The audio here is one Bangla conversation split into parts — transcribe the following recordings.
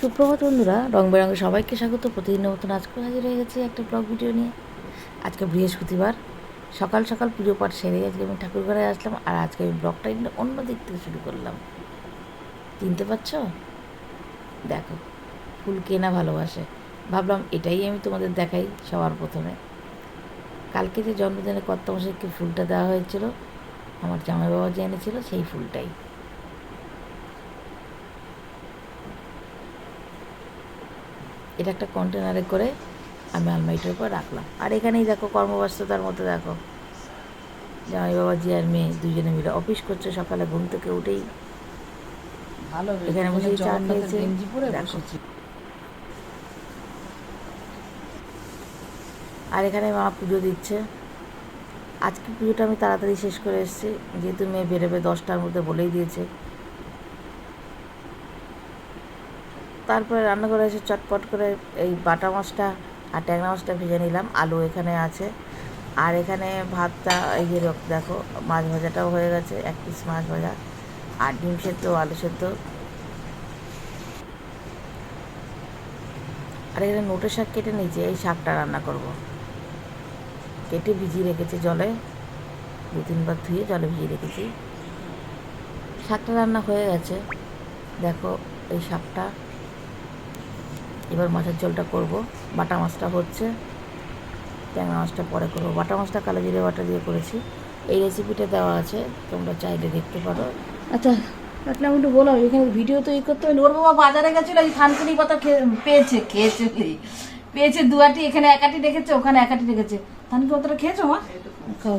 সুপ্রভাত বন্ধুরা রং বেরঙে সবাইকে স্বাগত। প্রতিদিনের মতন আজকেও হাজির হয়ে গেছে একটা ব্লগ ভিডিও নিয়ে। আজকে বৃহস্পতিবার, সকাল সকাল পুজো পাঠ সেরে আজকে আমি ঠাকুর ঘরে আসলাম আর আজকে আমি ব্লগটা অন্য দিক থেকে শুরু করলাম। চিনতে পারছ? দেখো, ফুল কেনা ভালোবাসে। ভাবলাম এটাই আমি তোমাদের দেখাই সবার প্রথমে। কালকে যে জন্মদিনে কত মাসেকে ফুলটা দেওয়া হয়েছিল, আমার জামাই বাবা যে এনেছিল সেই ফুলটাই। এটা একটা কন্টেনারে করে আমি আলমারিটার উপর রাখলাম। আর এখানেই দেখো কর্মব্যস্ততার মধ্যে দেখো জামাই বাবা জি আর মেয়ে দুজনে মিলে অফিস করছে সকালে ঘুম থেকে উঠেই। ভালো এখানে বসে চা দেখো। আর এখানে মা পুজো দিচ্ছে। আজকে পুজোটা আমি তাড়াতাড়ি শেষ করে এসেছি। যেহেতু মেয়ে বেরোবে দশটার মধ্যে বলেই দিয়েছে। তারপরে রান্নাঘরে এসে চটপট করে এই বাটা মাছটা আর ট্যাংরা মাছটা ভেজে নিলাম। আলু এখানে আছে। আর এখানে ভাতটা, এই যে দেখো, মাছ ভাজাটাও হয়ে গেছে, এক পিস মাছ ভাজা। আর ডিম সেদ্ধ আলু সেদ্ধ। আর এখানে নোটে শাক কেটে নিয়েছি, এই শাকটা রান্না করব। কেটে ভিজিয়ে রেখেছি জলে। দু তিনবার ধুয়ে জলে ভিজিয়ে রেখেছি। শাকটা রান্না হয়ে গেছে। দেখো, এই শাকটা এবার মাছের ঝোলটা করব। বাটা মাছটা হচ্ছে, ট্যাংরা মাছটা পরে করব। বাটা মাছটা কালো জিরে বাটা দিয়ে করেছি। এই রেসিপিটা দেওয়া আছে, তোমরা চাইলে দেখতে পারো। আচ্ছা রাখলাম একটু বলো এখানে ভিডিও তো ই করতে হবে ওর বাবা বাজারে গেছিল, এই থানকুনি পাতা পেয়েছে, খেয়েছে। পেয়েছে দুয়াটি এখানে একাটি রেখেছে, ওখানে একাটি রেখেছে। থানকুনি পাতাটা খেয়েছো, মা? খাও।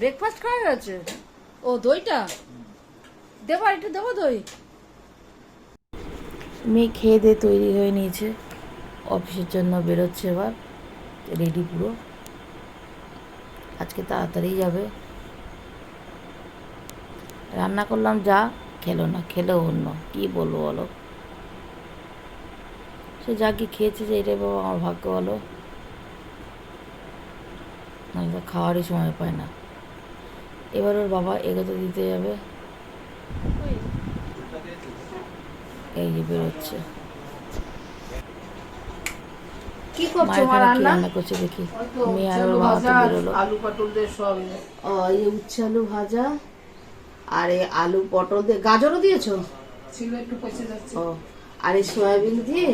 ব্রেকফাস্ট খাওয়া গেছে? ও, দইটা? দেবো একটু দেবো দই? মেয়ে খেয়ে দিয়ে তৈরি হয়ে নিয়েছে। অফিসের জন্য বেরোচ্ছে এবার রেডি পুরো। আজকে তাড়াতাড়ি যাবে। রান্না করলাম, যা খেলো না, খেলো অন্য, কী বলব বলো? সে যা কি খেয়েছে যে এটাই বাবা আমার ভাগ্য বলো। নাহলে খাওয়ারই সময় পায় না। এবার ওর বাবা এগোতে দিতে যাবে। এই যে বেরোচ্ছে। কি করছ মা রান্না? রান্না করছে দেখি। মেয়ে আর ওর আলু বাবা তো ভাজা, বেরোলো। আলু পটল দিয়ে সব। এই উচ্ছে আলু ভাজা আর এই আলু পটল দিয়ে গাজরও দিয়েছ? ছিল একটু পচে যাচ্ছে। ও আর এই সয়াবিন দিয়ে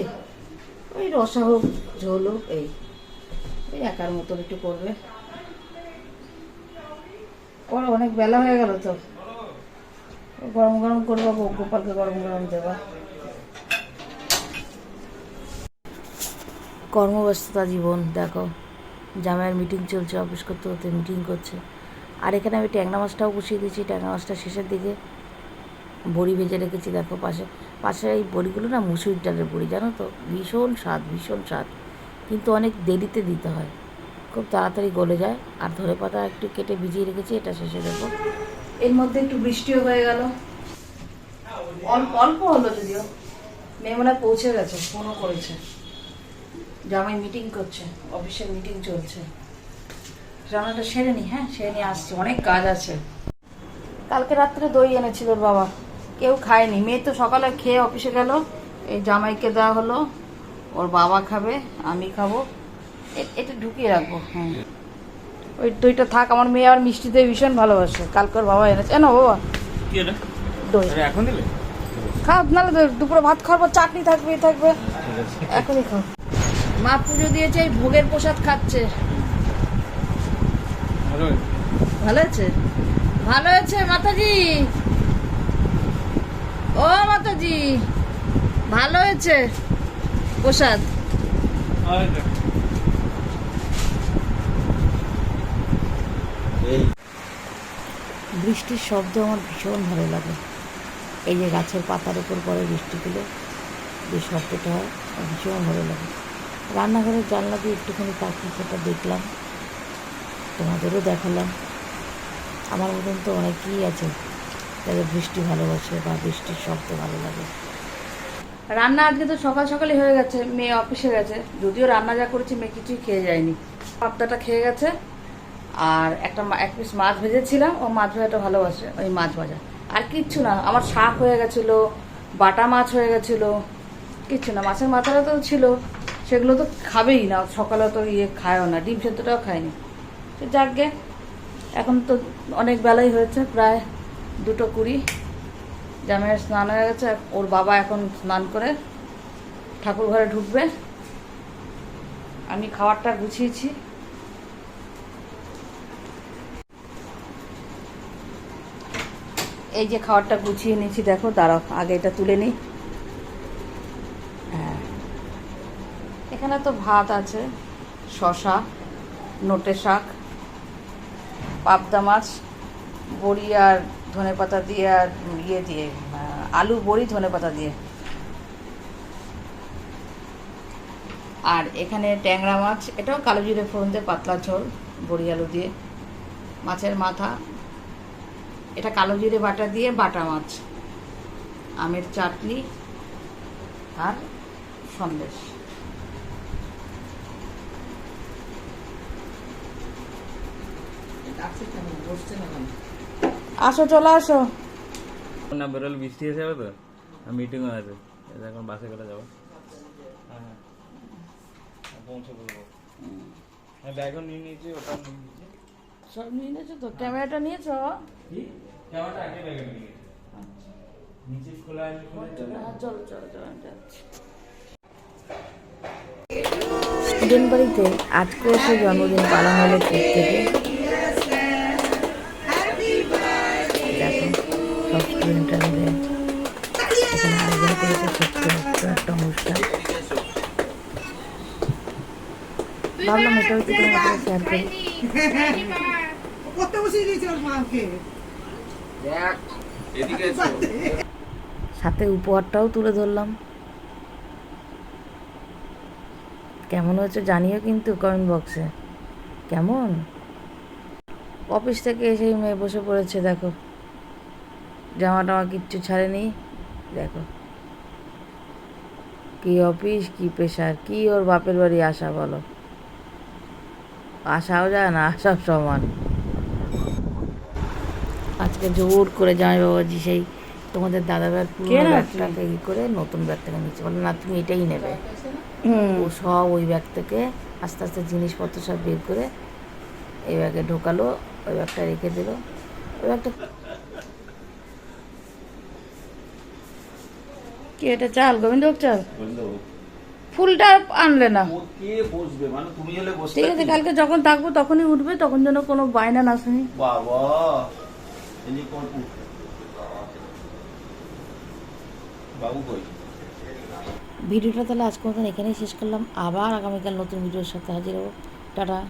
ওই রসা হোক ঝোল হোক এই। ওই একার মতন একটু করবে। ওর অনেক বেলা হয়ে গেল তো। গরম গরম করব গোপালকে গরম গরম দেবা। কর্মব্যস্ততা জীবন, দেখো। জামাইয়ের মিটিং চলছে অফিস করতে করতে মিটিং করছে। আর এখানে আমি ট্যাংরা মাছটাও বসিয়ে দিয়েছি, ট্যাংরা মাছটা শেষের দিকে বড়ি ভেজে রেখেছি, দেখো পাশে। পাশে এই বড়িগুলো না মুসুর ডালের বড়ি, জানো তো? ভীষণ স্বাদ ভীষণ স্বাদ। কিন্তু অনেক দেরিতে দিতে হয়। খুব তাড়াতাড়ি গলে যায়। আর ধরে পাতা একটু কেটে ভিজিয়ে রেখেছি, এটা শেষে দেবো। এর মধ্যে একটু বৃষ্টিও হয়ে গেল। অল্প অল্প হলো যদিও। হয় পৌঁছে গেছে, ফোনও করেছে। জামাই মিটিং করছে, অফিসের মিটিং চলছে। রান্নাটা সেরে নি হ্যাঁ? সেরে নিয়ে আসছি, অনেক কাজ আছে। কালকে রাত্রে দই এনেছিল ওর বাবা। কেউ খায়নি। মেয়ে তো সকালে খেয়ে অফিসে গেল। এই জামাইকে দেওয়া হলো, ওর বাবা খাবে, আমি খাব। এটা ঢুকিয়ে রাখব হ্যাঁ। ওই দইটা থাক আমার মেয়ে আর মিষ্টি দই ভীষণ ভালোবাসে। কালকে বাবা এনেছে। না বাবা। দই। এখন দিলে? খাও নাহলে দুপুরে ভাত খাওয়ার পর চাটনি থাকবে থাকবে। এখনই খাও। মা পুজো দিয়েছে এই ভোগের প্রসাদ খাচ্ছে। ভালো ভালো আছে ভালো আছে মাতাজি। ও মাতাজি ভালো হয়েছে প্রসাদ। বৃষ্টির শব্দ আমার ভীষণ ভালো লাগে। এই যে গাছের পাতার উপর পরে বৃষ্টিগুলো যে শব্দটা হয় ভীষণ ভালো লাগে। রান্নাঘরের জানলা দিয়ে একটুখানি পাখি সেটা দেখলাম, তোমাদেরও দেখালাম। আমার মতন তো অনেকেই আছে যাদের বৃষ্টি ভালোবাসে বা বৃষ্টির শব্দ ভালো লাগে। রান্না আজকে তো সকাল সকালই হয়ে গেছে, মেয়ে অফিসে গেছে। যদিও রান্না যা করেছি, মেয়ে কিছুই খেয়ে যায়নি। পাবদাটা খেয়ে গেছে আর একটা এক পিস মাছ ভেজেছিলাম, ও মাছ ভাজাটা ভালোবাসে, ওই মাছ ভাজা। আর কিচ্ছু না, আমার শাক হয়ে গেছিল, বাটা মাছ হয়ে গেছিল, কিচ্ছু না, মাছের মাথাটা তো ছিল, সেগুলো তো খাবেই না, সকালে তো ইয়ে খায়ও না, ডিম সেদ্ধটাও খায়নি। তো যাকগে, এখন তো অনেক বেলাই হয়েছে, প্রায় দুটো কুড়ি। জামাইয়ের স্নান হয়ে গেছে, ওর বাবা এখন স্নান করে ঠাকুর ঘরে ঢুকবে। আমি খাবারটা গুছিয়েছি। এই যে খাবারটা গুছিয়ে নিয়েছি দেখো, দাঁড়াও, আগে এটা তুলে নিই। হ্যাঁ। এখানে তো ভাত আছে শশা নোটে শাক, পাবদা মাছ, বড়ি আর ধনে পাতা দিয়ে আর ইয়ে দিয়ে আলু, বড়ি, ধনে পাতা দিয়ে। আর এখানে ট্যাংরা মাছ, এটাও কালো জিরে ফোড়ন দিয়ে, পাতলা ঝোল, বড়ি, আলু দিয়ে। মাছের মাথা এটা কালো জিরে বাটা দিয়ে বাটা মাছ আমের চাটনি আর সন্দেশ। আসো চলে আসো। না বেরোলে বৃষ্টি এসে যাবে তো? মিটিংও আছে। এখন বাসে করে যাব। হ্যাঁ হ্যাঁ পৌঁছে বলব। হ্যাঁ ব্যাগও নিয়ে নিয়েছি ওটাও নিয়ে নিয়েছি। সব নিয়ে নিয়েছো তো? ক্যামেরাটা নিয়েছো? ক্যামেরাটা আগে ব্যাগে নিয়ে গেছি। নিচে খোলা আছে খুলে চলে। হ্যাঁ, চলো চলো চলো যাচ্ছি। স্টুডেন্ট বাড়িতে আজকে এসে জন্মদিন পালন হলো কেক থেকে দেখো সব স্টুডেন্টরা মিলে এখানে আয়োজন করেছে ছোট্ট ছোট্ট একটা অনুষ্ঠান ভাবলাম এটাও একটু তোমার শেয়ার করি কত বসে দিয়েছে ওর মাকে? সাথে উপহারটাও তুলে ধরলাম। কেমন হয়েছে জানিও কিন্তু কমেন্ট বক্সে কেমন? অফিস থেকে এসেই মেয়ে বসে পড়েছে, দেখো। জামা টামা কিচ্ছু ছাড়েনি, দেখো। কি অফিস কি পেশার, কি ওর বাপের বাড়ি আসা বলো? আসাও যায় না আসাও সমান। আজকে জোর করে জামাই বাবাজি সেই তোমাদের দাদা ব্যাগ পুরো ব্যাগটাকে ই করে নতুন ব্যাগ থেকে নিচ্ছে। বলে না তুমি এটাই নেবে। ও সব ওই ব্যাগ থেকে আস্তে আস্তে জিনিসপত্র সব বের করে এই ব্যাগে ঢোকালো ওই ব্যাগটা রেখে দিল। ওই ব্যাগটা কি এটা চাল? গোবিন্দভোগ চাল? ফুলটা আনলে না। কে বসবে? মানে তুমি হলে বসতে ঠিক আছে কালকে যখন থাকব তখনই উঠবে তখন যেন কোনো বায়না না শুনি। বাবা! কই? ভিডিওটা তাহলে আজকের মতন এখানেই শেষ করলাম। আবার আগামীকাল নতুন ভিডিওর সাথে হাজির হব। টাটা।